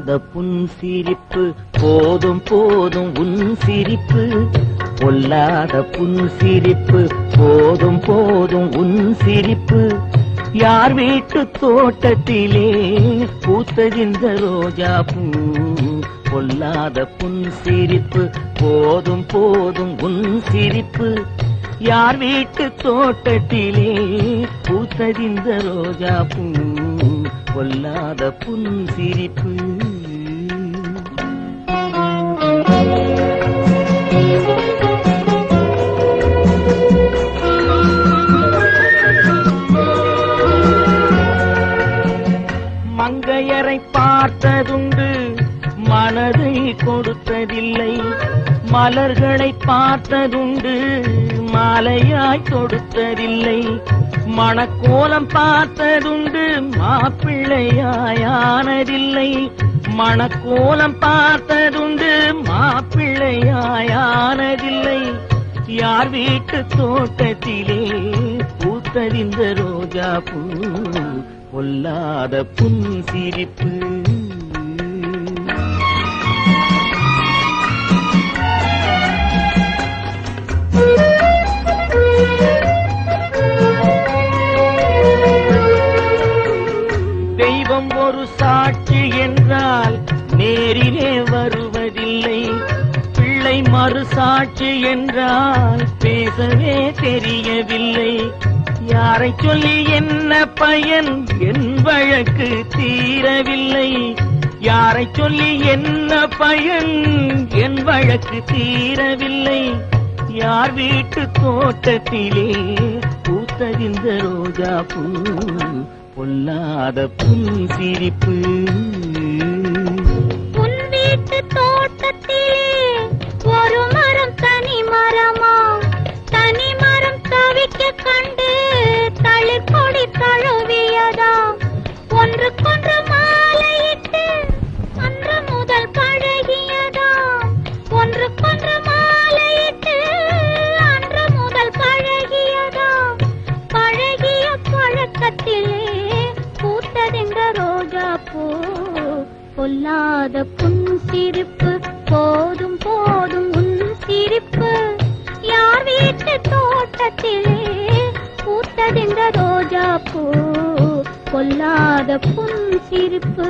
பொல்லாத புன் சிரிப்பு. போதும் போதும் உன் சிரிப்பு. பொல்லாத புன் சிரிப்பு. போதும் போதும் உன் சிரிப்பு. யார் வீட்டு தோட்டத்திலே பூத்ததிந்த ரோஜா பூ? பொல்லாத புன் சிரிப்பு. போதும் போதும் உன் சிரிப்பு. யார் வீட்டு தோட்டத்திலே பூத்ததிந்த ரோஜா பூ? பொல்லாத புன் சிரிப்பு. பார்த்ததுண்டு மனதை கொடுத்ததில்லை. மலர்களை பார்த்ததுண்டு மாலையாய் தொடுத்ததில்லை மணக்கோலம் பார்த்ததுண்டு மாப்பிள்ளையாயானதில்லை. மணக்கோலம் பார்த்ததுண்டு மாப்பிள்ளையாயானதில்லை. யார் வீட்டு தோட்டத்திலே பூத்தறிந்த ரோஜா பூ பொல்லாத புன் சிரிப்பு. நாம் ஒரு சாட்சி என்றால் நேரிலே வருவதில்லை. பிள்ளை மறு சாட்சி என்றால் பேசவே தெரியவில்லை. யாரை சொல்லி என்ன பயன்? என் வழக்கு தீரவில்லை. யாரை சொல்லி என்ன பயன்? என் வழக்கு தீரவில்லை. யார் வீட்டு தோட்டத்திலே பூத்தறிந்த ரோஜா பூ பொல்லாத புன் சிரிப்பு பொல்லாத புன் சிரிப்பு. போதும் போதும் உன் சிரிப்பு. யார் வீட்டு தோட்டத்திலே பூத்ததெங்க ரோஜா பூ பொல்லாத புன் சிரிப்பு.